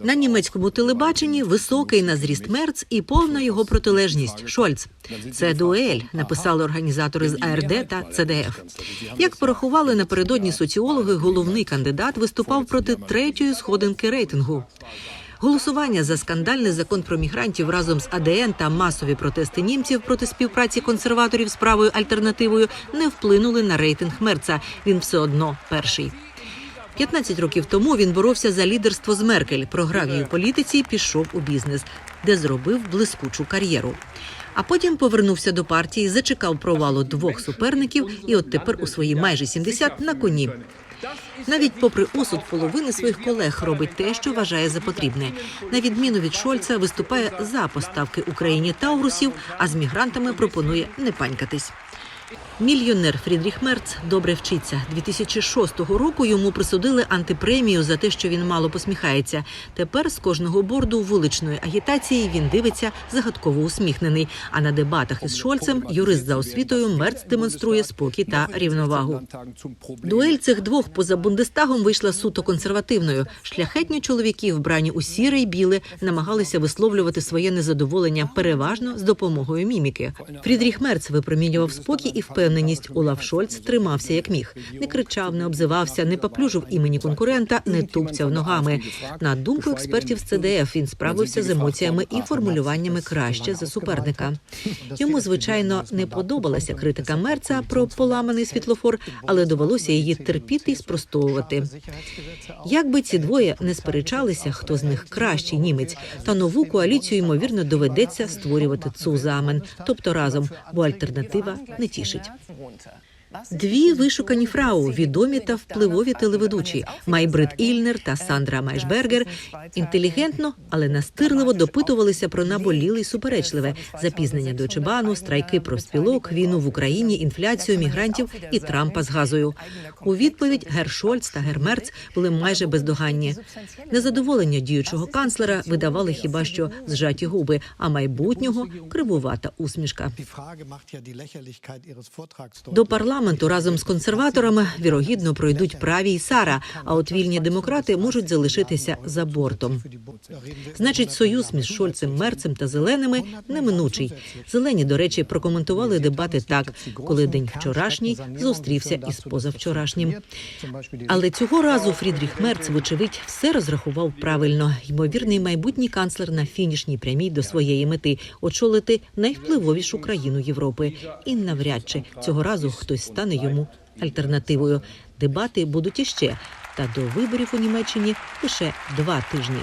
На німецькому телебаченні високий на зріст Мерц і повна його протилежність Шольц. Це дуель, написали організатори з АРД та ЦДФ. Як порахували напередодні соціологи, головний кандидат виступав проти третьої сходинки рейтингу. Голосування за скандальний закон про мігрантів разом з АДН та масові протести німців проти співпраці консерваторів з правою альтернативою не вплинули на рейтинг Мерца. Він все одно перший. 15 років тому він боровся за лідерство з Меркель, програв її політиці і пішов у бізнес, де зробив блискучу кар'єру. А потім повернувся до партії, зачекав провалу двох суперників, і от тепер у свої майже 70 на коні. Навіть попри осуд половини своїх колег робить те, що вважає за потрібне. На відміну від Шольца, виступає за поставки Україні таурусів, а з мігрантами пропонує не панькатись. Мільйонер Фрідріх Мерц добре вчиться. 2006 року йому присудили антипремію за те, що він мало посміхається. Тепер з кожного борду вуличної агітації він дивиться загадково усміхнений. А на дебатах із Шольцем юрист за освітою Мерц демонструє спокій та рівновагу. Дуель цих двох поза Бундестагом вийшла суто консервативною. Шляхетні чоловіки, вбрані у сіре й біле, намагалися висловлювати своє незадоволення переважно з допомогою міміки. Фрідріх Мерц випромінював спокій і впевненість. Олаф Шольц тримався як міг. Не кричав, не обзивався, не поплюжив імені конкурента, не тупцяв ногами. На думку експертів з ЦДФ, він справився з емоціями і формулюваннями краще за суперника. Йому звичайно не подобалася критика Мерца про поламаний світлофор, але довелося її терпіти і спростовувати. Як би ці двоє не сперечалися, хто з них кращий німець, та нову коаліцію ймовірно доведеться створювати цузамен, тобто разом, бо альтернатива не тішить. Дві вишукані фрау, відомі та впливові телеведучі Майбрид Ільнер та Сандра Майшбергер, інтелігентно, але настирливо допитувалися про наболіле й суперечливе запізнення Дойчебану, страйки профспілок, війну в Україні, інфляцію мігрантів і Трампа з газою. У відповідь Гер Шольц та Гер Мерц були майже бездоганні. Незадоволення діючого канцлера видавали хіба що зжаті губи, а майбутнього кривувата усмішка. До парламенту разом з консерваторами вірогідно пройдуть праві й Сара. А от вільні демократи можуть залишитися за бортом. Значить, союз між Шольцем, Мерцем та зеленими неминучий. Зелені, до речі, прокоментували дебати так, коли день вчорашній зустрівся із позавчорашнім. Але цього разу Фрідріх Мерц, вочевидь, все розрахував правильно. Ймовірний майбутній канцлер на фінішній прямій до своєї мети очолити найвпливовішу країну Європи. І навряд чи цього разу хтось стане йому альтернативою. Дебати будуть іще. Та до виборів у Німеччині лише два тижні.